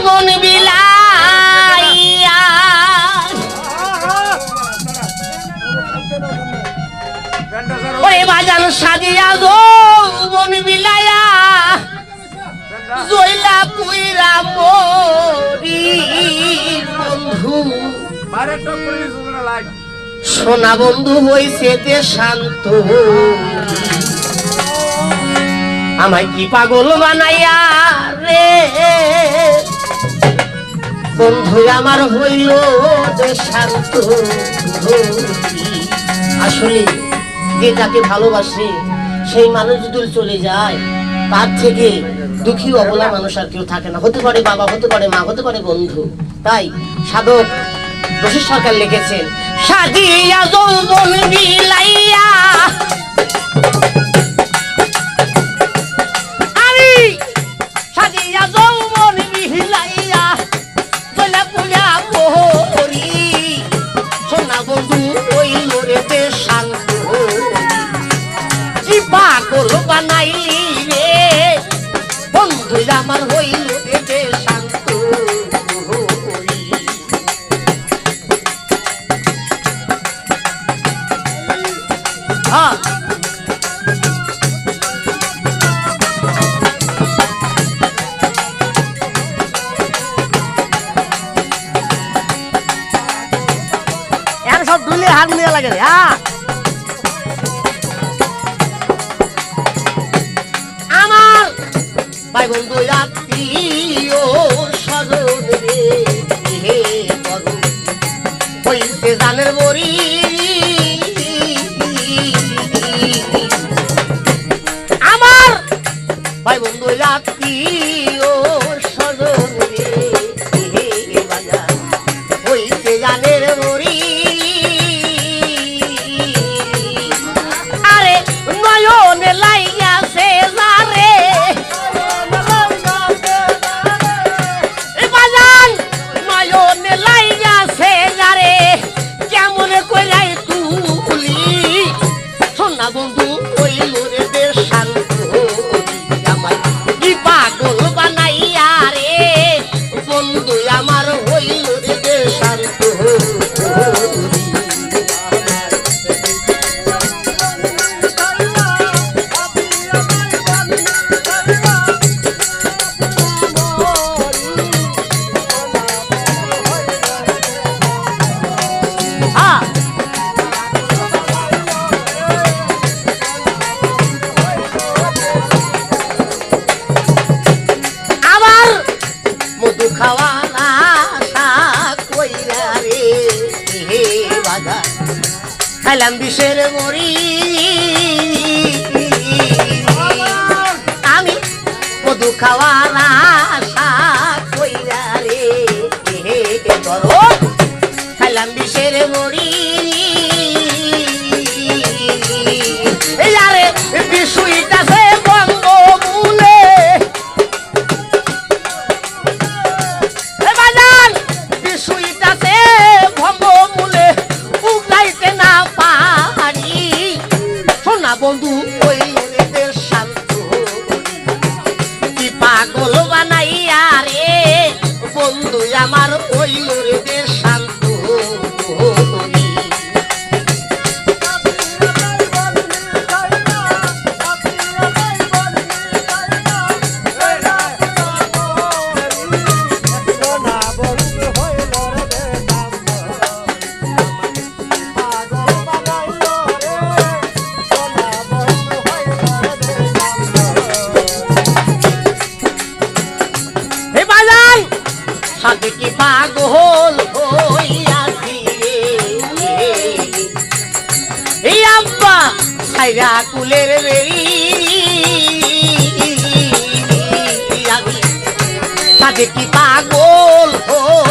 যৌবন বিলাইয়া। ওরে বাজান সাজিয়া যৌবন বিলাইয়া। জইলা পুইরা মরি বন্ধু। সোনা বন্ধু হইছে তে শান্ত। আমায় কি পাগল বানাইয়া রে? বন্ধু, আমার হইল যে শান্ত আসলে যে যাকে ভালোবাসে, সেই মানুষ যদি চলে যায়, তার থেকে দুঃখী অবলা মানুষ আর কেউ থাকে না। হতে পারে বাবা, হতে পারে মা, হতে পারে বন্ধু। তাই সাধক রশিদ সরকার লিখেছেন, সাজিয়া যৌবন বিলাইয়া সব দুলে লাগে হ্যাঁ আমার ভাই বন্ধু আত্মীয় স্বজন রে হে করো হইতে জানের বরি আমার ভাই বন্ধু আত্মীয় খাইলাম বিষের মরি আমি মধু খাওয়ার আশা কইরা রে হে খাইলাম বিষের মরি এই আমার ওই রে শান্ত সাথে কি পাগল হইয়াছি এই আব্বা সাইরা কুলের বেরি আমি সাথে কি পাগল হইয়াছি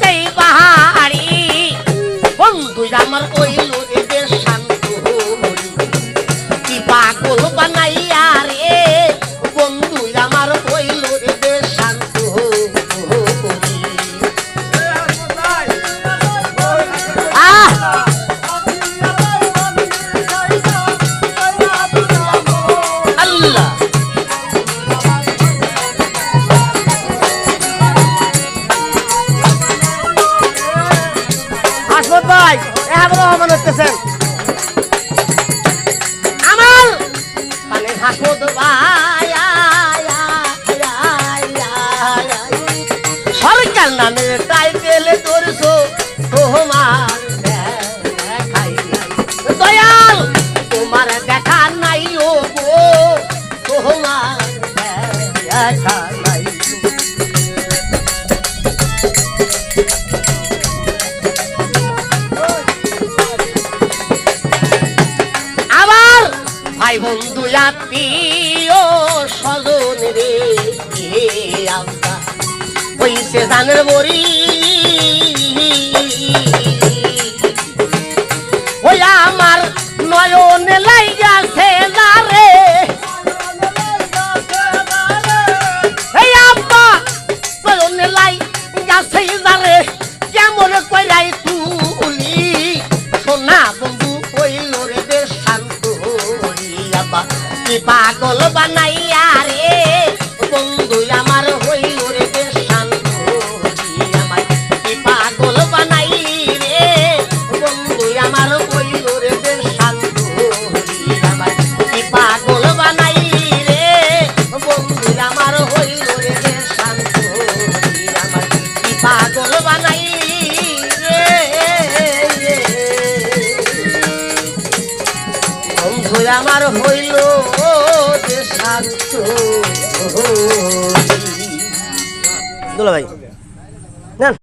মাটির পাহাড়ি। বন্ধু আমার কইল নামে টাইটেল ধরছো তোমার দেখাই নাই। দয়াল, তোমার দেখা নাই ও গো, তোমার দেখা নাই আবার ভাই বন্ধু, আত্মীয় স্বজন রে, এ আমরা হইছে ধানের বড়ি। ওই আমার নয়নে এই নয়নে লাইগাছে দারে কইরাই তুলি। সোনা বন্ধু হইল রে শান্ত আব্বা, কি পাগল বানাইয়া যে শান্ত দুলা ভাই।